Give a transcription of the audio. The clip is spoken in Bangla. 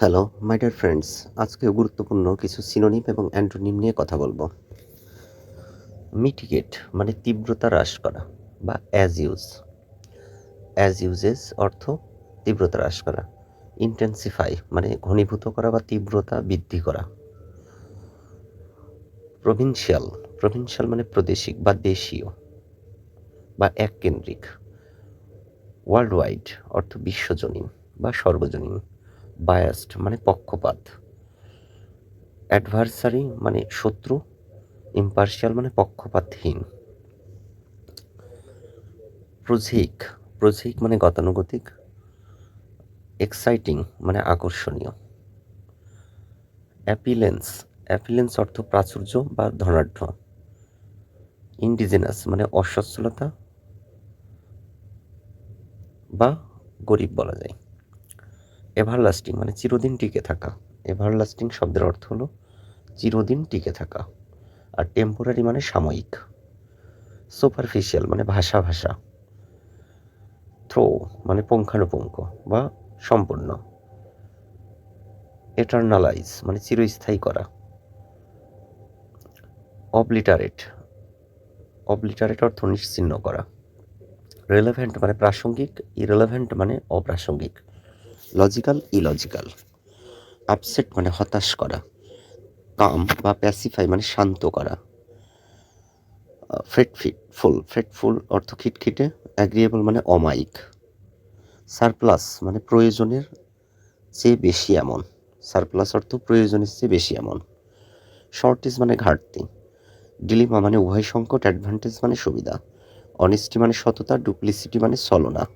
হ্যালো মাই ডিয়ার ফ্রেন্ডস আজকে গুরুত্বপূর্ণ কিছু সিনোনিম এবং অ্যান্টোনিম নিয়ে কথা বলব। মিটিগেট মানে তীব্রতা হ্রাস করা বা অ্যাজ ইউজ অ্যাজ ইউজেস অর্থ তীব্রতা হ্রাস করা। ইন্টেন্সিফাই মানে ঘনীভূত করা বা তীব্রতা বৃদ্ধি করা। প্রভিনশিয়াল প্রভিনশিয়াল মানে প্রাদেশিক বা দেশীয় বা এককেন্দ্রিক। ওয়ার্ল্ড ওয়াইড অর্থ বিশ্বজনীন বা সর্বজনীন। বায়াসড মানে পক্ষপাত। অ্যাডভার্সারি মানে শত্রু ইম্পার্শিয়াল মানে পক্ষপাতহীন। প্রোঝেইক প্রোঝেইক মানে গতানুগতিক এক্সাইটিং মানে আকর্ষণীয়। অ্যাপিলেন্স অ্যাপিলেন্স অর্থ প্রাচুর্য বা ধনাঢ্য। ইন্ডিজেনাস মানে অসচ্ছলতা বা গরিব বলা যায়। এভারলাস্টিং মানে চিরদিন টিকে থাকা। এভারলাস্টিং শব্দের অর্থ হলো চিরদিন টিকে থাকা। আর টেম্পোরারি মানে সাময়িক। সুপারফিশিয়াল মানে ভাষা ভাষা। থ্রো মানে পুঙ্খানুপুঙ্খ বা সম্পূর্ণ। এটার্নালাইজ মানে চিরস্থায়ী করা। অবলিটারেট অবলিটারেট অর্থ নিশ্চিহ্ন করা। রেলেভেন্ট মানে প্রাসঙ্গিক ইরেলেভেন্ট মানে অপ্রাসঙ্গিক। লজিক্যাল ইলজিক্যাল আপসেট মানে হতাশ করা। কাম বা প্যাসিফাই মানে শান্ত করা। ফ্রেটফিট ফুল ফ্রেটফুল অর্থ খিটখিটে অ্যাগ্রিয়েবল মানে অমায়িক। সারপ্লাস মানে প্রয়োজনের চেয়ে বেশি এমন। সারপ্লাস অর্থ প্রয়োজনের চেয়ে বেশি এমন। শর্টেজ মানে ঘাটতি। ডিলিমা মানে উভয় সংকট অ্যাডভান্টেজ মানে সুবিধা। অনেস্টি মানে সততা ডুপ্লিসিটি মানে ছলনা।